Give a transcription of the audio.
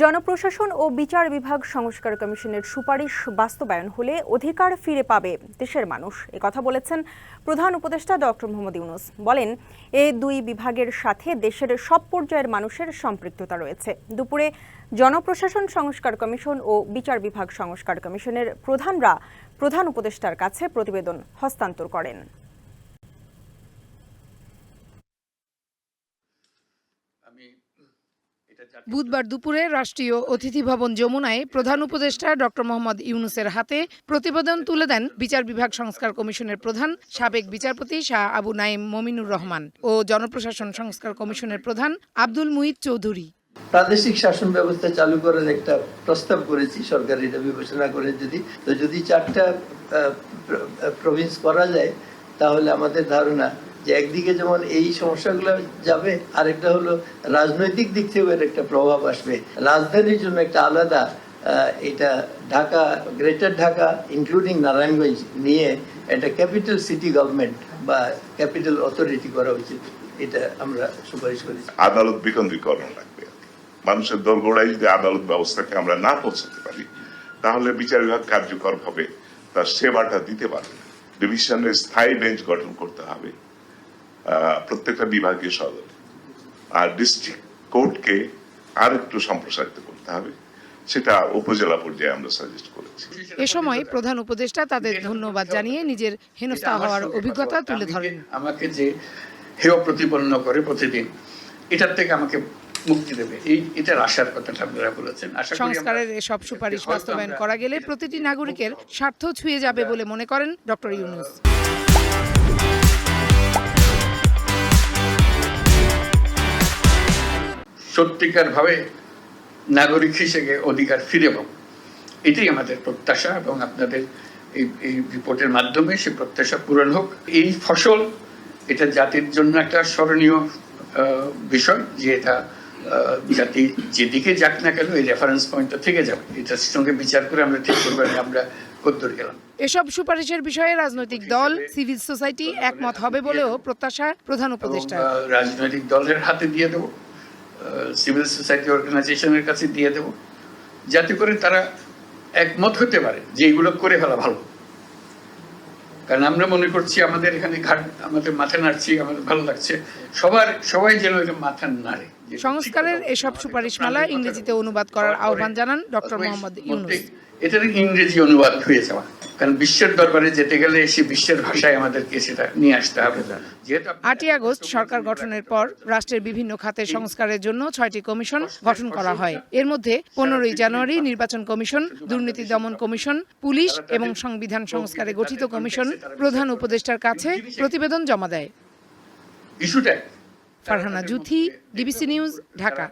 জনপ্রশাসন ও বিচার বিভাগ সংস্কার কমিশনের সুপারিশ বাস্তবায়ন হলে অধিকার ফিরে পাবে দেশের মানুষ। এ কথা বলেছেন প্রধান উপদেষ্টা ডক্টর মোহাম্মদ ইউনুস। বলেন, এ দুই বিভাগের সাথে দেশের সব পর্যায়ের মানুষের সম্পৃক্ততা রয়েছে। দুপুরে জনপ্রশাসন সংস্কার কমিশন ও বিচার বিভাগ সংস্কার কমিশনের প্রধানরা প্রধান উপদেষ্টার কাছে প্রতিবেদন হস্তান্তর করেন। বুধবার দুপুরে রাষ্ট্রীয় অতিথি ভবন যমুনায় প্রধান উপদেষ্টা ডক্টর মোহাম্মদ ইউনুসের হাতে প্রতিবেদন তুলে দেন বিচার বিভাগ সংস্কার কমিশনের প্রধান সাবেক বিচারপতি শাহ আবু নাইম মমিনুর রহমান ও জনপ্রশাসন সংস্কার কমিশনের প্রধান আব্দুল মুহিত চৌধুরী। প্রাদেশিক শাসন ব্যবস্থা চালু করার একটা প্রস্তাব করেছি, সরকার এটা বিবেচনা করে যদি। তো যদি চারটা প্রভিন্স করা যায়, তাহলে আমাদের ধারণা যে একদিকে যেমন এই সমস্যাগুলো যাবে, আরেকটা হলো রাজনৈতিক দিক থেকেও এর একটা প্রভাব আসবে। রাজধানীর জন্য একটা আলাদা এটা ঢাকা, গ্রেটার ঢাকা ইনক্লুডিং নারায়ণগঞ্জ নিয়ে একটা ক্যাপিটাল সিটি গভর্নমেন্ট বা ক্যাপিটাল অথরিটি করা উচিত। এটা আমরা সুপারিশ করেছি। আদালত বিকেন্দ্রীকরণ লাগবে। মানুষের দোরগোড়ায় যদি আদালত ব্যবস্থাকে আমরা না পৌঁছাতে পারি, তাহলে বিচার বিভাগ কার্যকর ভাবে তার সেবাটা দিতে পারবে। ডিভিশনের স্থায়ী বেঞ্চ গঠন করতে হবে। প্রত্যেকটা বিভাগীয় সদর। আর ডিস্ট্রিক্ট কোর্টকে আর একটু সম্প্রসারিত করতে হবে। সেটা উপজেলা পর্যায়ে আমরা সাজেস্ট করেছি। এ সময় প্রধান উপদেষ্টা তাদের ধন্যবাদ জানিয়ে নিজের হেনস্থা হওয়ার অভিজ্ঞতা তুলে ধরেন। আমাকে যে হেয় প্রতিপন্ন করে প্রতিদিন এটার থেকে আমাকে মুক্তি দেবে। এই এটার আশার কথাটা আপনারা বলেছেন। আশা সংস্কারের এসব সুপারিশ বাস্তবায়ন করা গেলে প্রতিটি নাগরিকের স্বার্থ ছুঁয়ে যাবে বলে মনে করেন ডক্টর ইউনুস। সত্যিকার ভাবে নাগরিক হিসেবে অধিকার ফিরে পাবো। এটাই আমাদের প্রত্যাশা এবং আপনাদের এই এই রিপোর্টের মাধ্যমে সে প্রত্যাশা পূরণ হোক। এই ফসল এটা জাতির জন্য একটা স্মরণীয় বিষয় যে এটা জাতি যেদিকে যাক না কেন এই রেফারেন্স পয়েন্টটা থেকে যাবে। এটার সঙ্গে বিচার করে আমরা ঠিক করব আমরা কদ্দূর গেলাম। এসব সুপারিশের বিষয়ে রাজনৈতিক দল সিভিল সোসাইটি একমত হবে বলেও প্রত্যাশা প্রধান উপদেষ্টা। রাজনৈতিক দলের হাতে দিয়ে দেবো। সিভিল সোসাইটি অর্গানাইজেশনের কাছে দিয়ে দেব। যাতে করে তারা একমত হতে পারে যে এগুলো করে ফেলা ভালো। কারণ আমরা মনে করছি আমাদের এখানে ঘাট, আমাদের মাথা নাড়ছি, আমাদের ভালো লাগছে। সবার, সবাই যেন এটা মাথা নাড়ে। সংস্কারের এসব সুপারিশমালা ইংরেজিতে অনুবাদ করার আহ্বান জানান ডক্টর মোহাম্মদ ইউনুস। এটার ইংরেজি অনুবাদ হয়ে যাওয়া কারণ বিশ্বের দরবারে যেতে গেলে সে বিশ্বের ভাষায় আমাদেরকে সেটা নিয়ে আসতে হবে। আটই আগস্ট সরকার গঠনের পর রাষ্ট্রের বিভিন্ন খাতে সংস্কারের জন্য ছয়টি কমিশন গঠন করা হয়। এর মধ্যে পনেরোই জানুয়ারি নির্বাচন কমিশন দুর্নীতি দমন কমিশন পুলিশ এবং সংবিধান সংস্কারে গঠিত কমিশন প্রধান উপদেষ্টার কাছে প্রতিবেদন জমা দেয়। ইস্যুটা ফারহানা জুথি ডিবিসি নিউজ ঢাকা।